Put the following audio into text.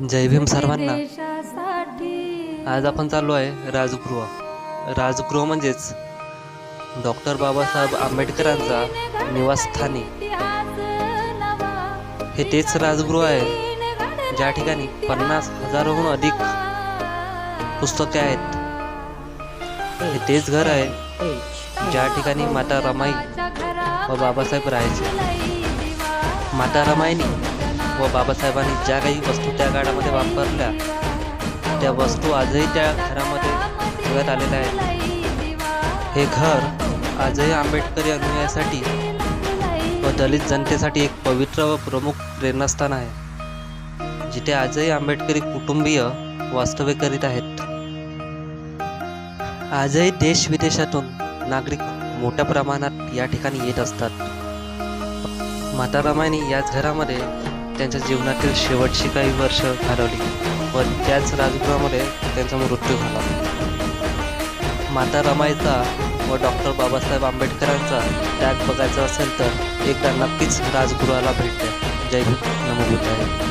जय भीम सर्वांना. आज आपण चाललो आहे राजगृह. राजगृह म्हणजेच डॉक्टर बाबासाहेब आंबेडकरांचा निवासस्थानी. हे तेच राजगृह आहे. ज्या ठिकाणी पन्नास हजाराहून अधिक पुस्तके आहेत. हे तेच घर आहे. ज्या ठिकाणी माता रमाई व बाबासाहेब राहायचे. माता रमाईनी व बाबासाहेबांनी ज्या काही वस्तू त्या काळामध्ये वापरल्या त्या वस्तू आजही त्या घरामध्ये ठेवण्यात आलेल्या आहेत. हे घर आजही आंबेडकरी अनुयायासाठी व दलित जनतेसाठी एक पवित्र व प्रमुख प्रेरणास्थान आहे जिथे आजही आंबेडकरी कुटुंबीय वास्तव्य करीत आहेत. आजही देश विदेशातून नागरिक मोठ्या प्रमाणात या ठिकाणी येत असतात. माता रमाईनी याच घरामध्ये त्यांच्या जीवनातील शेवटची काही वर्ष घालवली. व त्याच राजगृहामध्ये त्यांचा मृत्यू झाला. माता रमाईचा व डॉक्टर बाबासाहेब आंबेडकरांचा त्याग बघायचा असेल तर एकदा नक्कीच राजगृहाला भेट द्या. जय भीम नमो बुद्धाय.